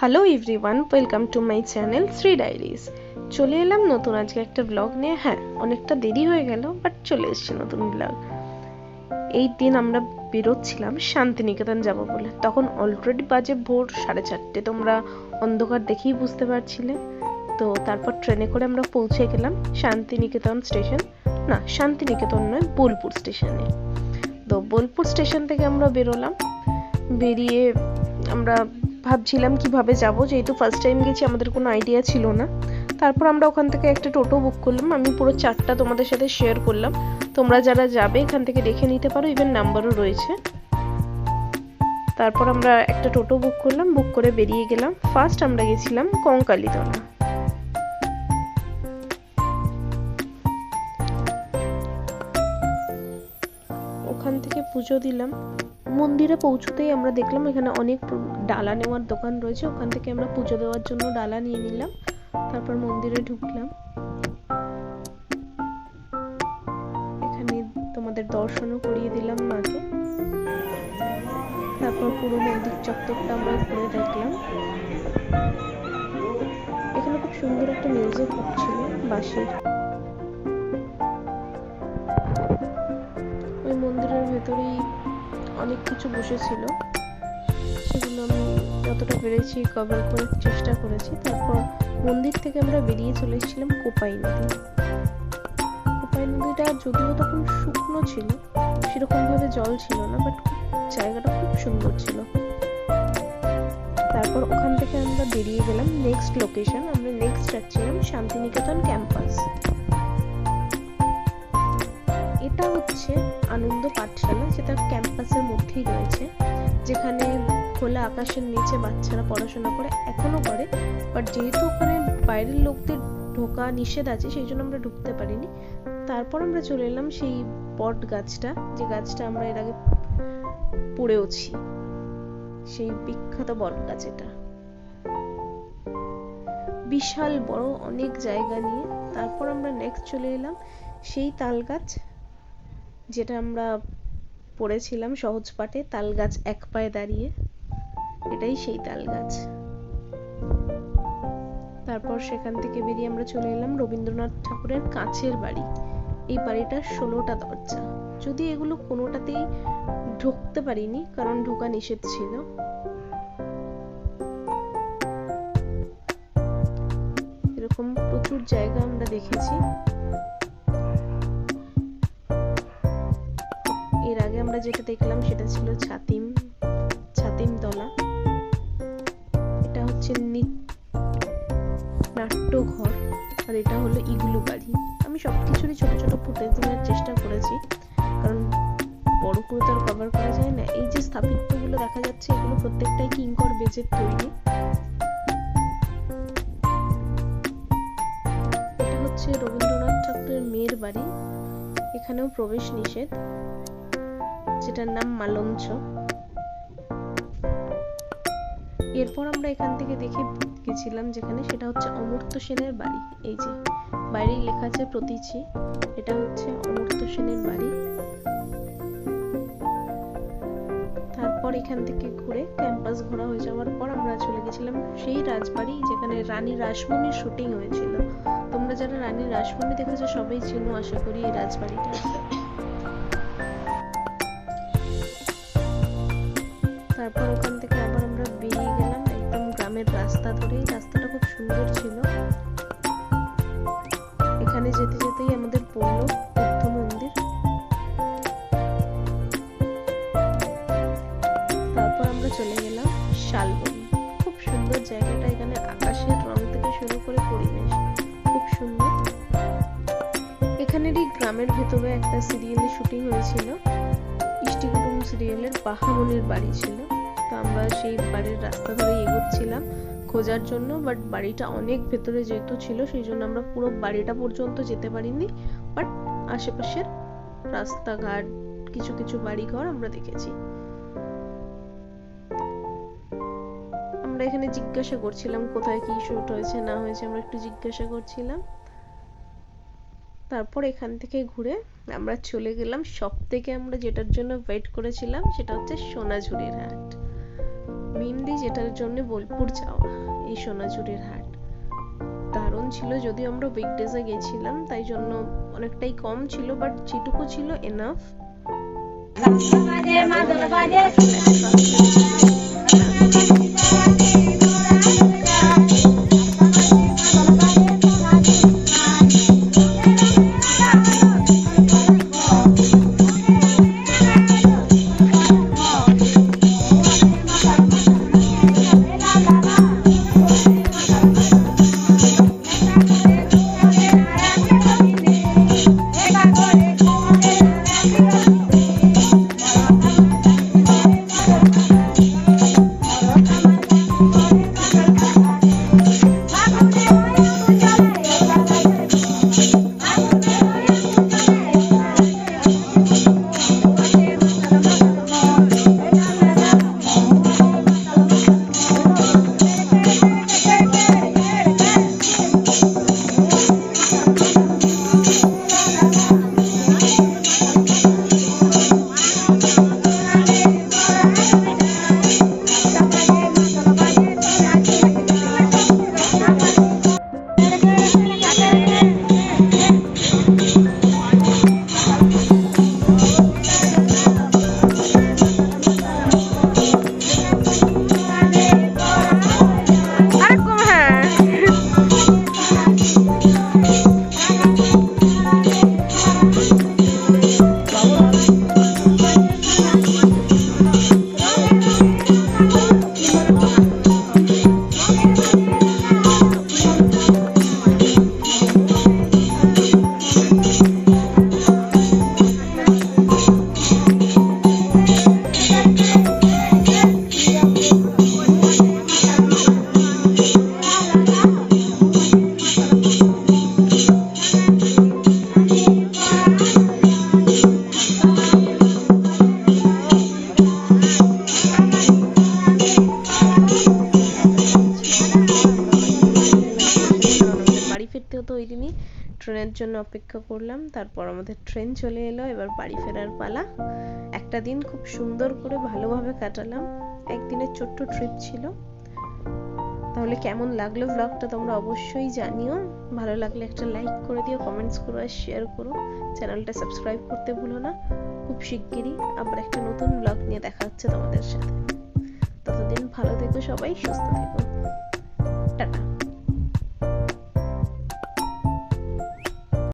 Hello everyone welcome to my channel Shri diaries চলে এলাম নতুন আজকে একটা ব্লগ নিয়ে। হ্যাঁ অনেকটা দেরি হয়ে গেল বাট চলে এসছে নতুন ব্লগ এই দিন আমরা বেরোচ্ছিলাম, শান্তিনিকেতন যাব বলে। তখন অলরেডি বাজে ভোর সাড়ে চারটে, তোমরা অন্ধকার দেখেই বুঝতে পারছিলে। তো তারপর ট্রেনে করে আমরা পৌঁছে গেলাম শান্তিনিকেতন স্টেশন। না, শান্তিনিকেতন নয়, বোলপুর স্টেশনে। তো বোলপুর স্টেশন থেকে আমরা বেরোলাম। বেরিয়ে আমরা ভাবছিলাম কীভাবে যাব, যেহেতু ফার্স্ট টাইম গেছি, আমাদের কোনো আইডিয়া ছিল না। তারপর আমরা ওখান থেকে একটা টোটো বুক করলাম, আমি পুরো চারটা তোমাদের সাথে শেয়ার করলাম। তোমরা যারা যাবে, এখান থেকে দেখে নিতে পারো ইভেন নাম্বারও রয়েছে। তারপর আমরা একটা টোটো বুক করলাম বুক করে বেরিয়ে গেলাম। ফার্স্ট আমরা গেছিলাম কঙ্কালীতলা। পুজো দিলাম। মন্দিরে পৌঁছতেই আমরা দেখলাম এখানে অনেক ডালা নেওয়ার দোকান রয়েছে। ওখান থেকে আমরা পুজো দেওয়ার জন্য ডালা নিয়ে নিলাম। তারপর মন্দিরে ঢুকলাম। এখানে তোমাদের দর্শনও করিয়ে দিলাম মাকে। তারপর পুরো মন্দির চত্বরটা আমরা ঘুরে দেখলাম। এখানে খুব সুন্দর একটা মিউজিক হচ্ছিল বাঁশির। ভেতরেই অনেক কিছু বসেছিল। সেগুলো আমি যতটা পেরেছি কভার করার চেষ্টা করেছি। তারপর মন্দির থেকে আমরা বেরিয়ে চলে এসেছিলাম কোপাই নদী। কোপাই নদীটা যদিও তখন শুকনো ছিল, সেরকমভাবে জল ছিল না বাট জায়গাটা খুব সুন্দর ছিল। তারপর ওখান থেকে আমরা বেরিয়ে গেলাম নেক্সট লোকেশন আমরা নেক্সট যাচ্ছিলাম শান্তিনিকেতন ক্যাম্পাস এটা হচ্ছে আনন্দ পাঠশালা যেটা ক্যাম্পাসের মধ্যেই রয়েছে, যেখানে খোলা আকাশের নিচে বাচ্চারা পড়াশোনা করে, এখনও করে। বাট যেহেতু ওখানে বাইরের লোকদের ঢোকা নিষেধ আছে, সেই জন্য আমরা ঢুকতে পারিনি। তারপর আমরা চলে এলাম সেই বট গাছটা, যে গাছটা আমরা এর আগে পড়েওছি। সেই বিখ্যাত বট গাছ এটা। বিশাল বড় অনেক জায়গা নিয়ে। তারপর আমরা নেক্সট চলে এলাম সেই তাল গাছ। যেটা আমরা পড়েছিলাম সহজ পাঠে, তাল গাছ এক পায়ে দাঁড়িয়ে। এটাই সেই তাল গাছ। তারপর সেখান থেকে বেরিয়ে আমরা চলে এলাম রবীন্দ্রনাথ ঠাকুরের কাছের বাড়ি। এই বাড়িটার ষোলোটা দরজা। যদি এগুলো কোনোটাতেই ঢুকতে পারিনি, কারণ ঢোকা নিষেধ ছিল। এরকম প্রচুর জায়গা আমরা দেখেছি। আমরা যেটা দেখলাম সেটা ছিল ছাতিম ছাতিম তলা এটা হচ্ছে নাট্যঘর আর এটা হলো ইগলু বাড়ি। আমি সবকিছুরই ছোট ছোট ফুটেজ দেওয়ার চেষ্টা করেছি, কারণ বড় করে তো আর কভার করা যায় না। এই যে স্থাপত্যগুলো দেখা যাচ্ছে, এগুলো প্রত্যেকটাই কিঙ্কর বেজের তৈরি। এটা হচ্ছে রবীন্দ্রনাথ ঠাকুরের মেয়ের বাড়ি। এখানেও প্রবেশ নিষেধ। যেটার নাম মালঞ্চ। এরপর আমরা এখান থেকে দেখে গেছিলাম যেখানে সেটা হচ্ছে অমর্ত্য সেনের বাড়ি। এই যে, বাইরেই লেখা আছে প্রতীচি। এটা হচ্ছে অমর্ত্য সেনের বাড়ি। তারপর এখান থেকে ঘুরে ক্যাম্পাস ঘোরা হয়ে যাওয়ার পর আমরা চলে গেছিলাম সেই রাজবাড়ি যেখানে রানী রাসমণির শুটিং হয়েছিল। তোমরা যারা রানী রাসমণি দেখেছ সবাই চিনো, আশা করি, এই রাজবাড়িটা। তারপর ওখান থেকে আবার আমরা বেরিয়ে গেলাম, একদম গ্রামের রাস্তা ধরে রাস্তাটা খুব সুন্দর ছিল। এখানে যেতে যেতেই আমাদের পড়ল বুদ্ধ মন্দির। তারপর আমরা চলে গেলাম শালবনি। খুব সুন্দর জায়গাটা। এখানে আকাশের রং থেকে শুরু করে পরিবেশ খুব সুন্দর। এখানেরই গ্রামের ভেতরে একটা সিরিয়ালের শুটিং হয়েছিল। ইষ্টি কুটুম সিরিয়ালের বাহামনির বাড়ি ছিল। তো আমরা সেই বাড়ির রাস্তা ধরে এগোচ্ছিলাম খোঁজার জন্য বাট বাড়িটা অনেক ভেতরে যেহেতু ছিল, সেই জন্য আমরা পুরো বাড়িটা পর্যন্ত যেতে পারিনি বাট আশেপাশের রাস্তাঘাট, কিছু কিছু বাড়িঘর আমরা দেখেছি। আমরা এখানে জিজ্ঞাসা করছিলাম কোথায় কি শুট হয়েছে, না হয়েছে, আমরা একটু জিজ্ঞাসা করছিলাম। তারপর এখান থেকে ঘুরে আমরা চলে গেলাম। সব থেকে আমরা যেটার জন্য ওয়েট করেছিলাম, সেটা হচ্ছে সোনাঝুরির হাট। মেনলি যেটার জন্য বোলপুর যাওয়া এই সোনাঝুরির হাট। দারুণ ছিল যদিও আমরা উইকডেজে গেছিলাম, তাই জন্য অনেকটাই কম ছিল বাট যেটুকু ছিল এনাফ অপেক্ষা করলাম, তারপর আমাদের ট্রেন চলে এলো, এবার বাড়ি ফেরার পালা। একটা দিন খুব সুন্দর করে ভালোভাবে কাটালাম। একদিনের ছোট্ট ট্রিপ ছিল। তাহলে কেমন লাগল ব্লগটা তোমরা অবশ্যই জানিও। ভালো লাগলে একটা লাইক করে দিও কমেন্টস করো আর শেয়ার করো। চ্যানেলটা সাবস্ক্রাইব করতে ভুলো না। খুব শিগগিরই আবার একটা নতুন ব্লগ নিয়ে দেখা হচ্ছে তোমাদের সাথে। ততদিন ভালো থেকো সবাই, সুস্থ থেকো। টাটা।